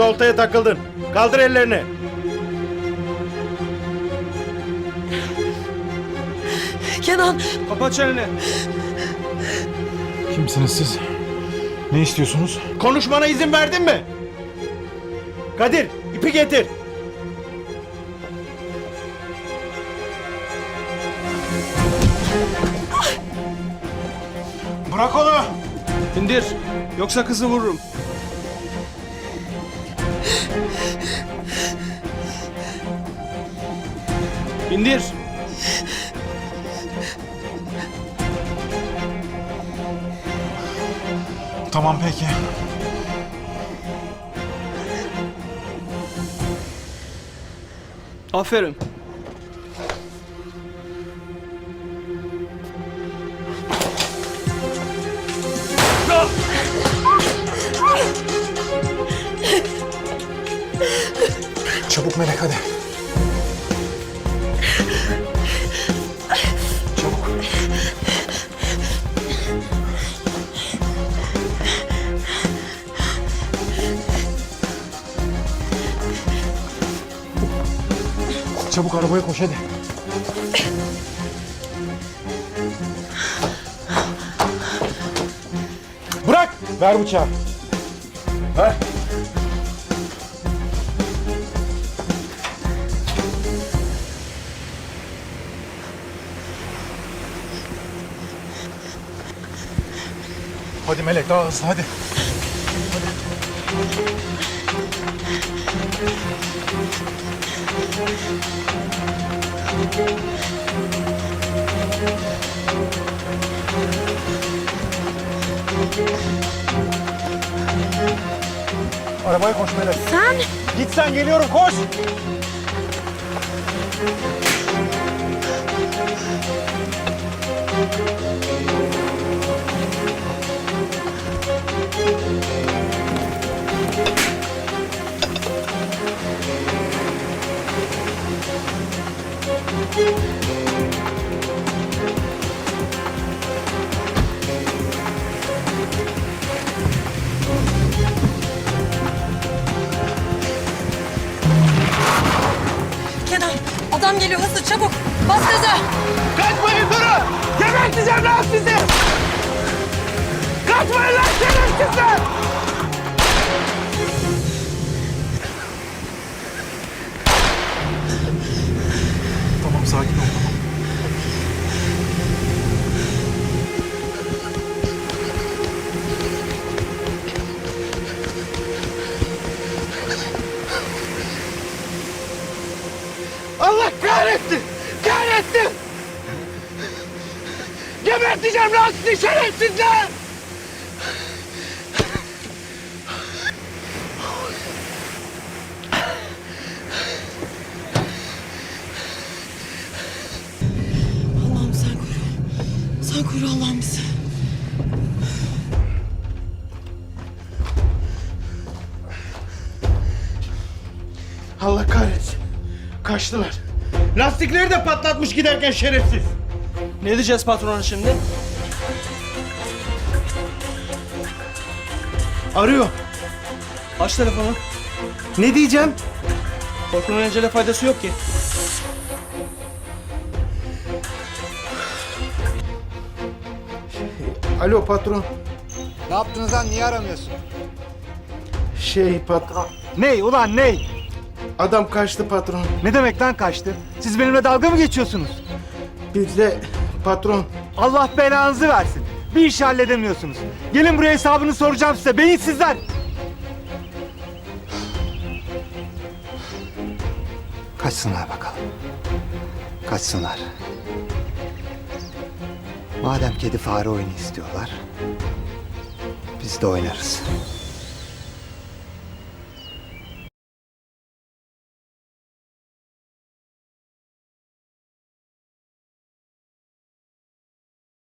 İşte oltaya takıldın. Kaldır ellerini. Kenan Kapat çeneni. Kimsiniz siz? Ne istiyorsunuz? Konuşmana izin verdin mi? Kadir, ipi getir. Bırak onu! İndir. Yoksa kızı vururum. İndir. Tamam peki. Aferin. Çabuk Melek hadi. Çabuk. Çabuk arabaya koş hadi. Bırak! Ver bıçağı. Ver. Hadi Melek daha hızlı hadi. Arabaya koş Melek. sen Git sen geliyorum koş. Kenan adam geliyor hızlı çabuk bas. Kaçmayın durun! Geberteceğim lan sizi! Kaçmayın lan şerefsizler! Allah kahretsin! Kahretsin! Geberteceğim lan sizi şerefsizler! Allah'ım sen koru. Sen koru Allah'ım bizi. Allah kahretsin. Kaçtılar. Lastikleri de patlatmış giderken şerefsiz. Ne diyeceğiz patrona şimdi? Arıyor. Aç telefonu. Ne diyeceğim? Korkunun ecele faydası yok ki. Alo patron. Ne yaptınız lan? Niye aramıyorsun? Şey patron. Ney ulan ney? Adam kaçtı patron. Ne demek lan kaçtı? Siz benimle dalga mı geçiyorsunuz? Biz de patron. Allah belanızı versin. Bir iş halledemiyorsunuz. Gelin buraya hesabını soracağım size. Beyinsizler. Kaçsınlar bakalım. Kaçsınlar. Madem kedi fare oyunu istiyorlar, biz de oynarız.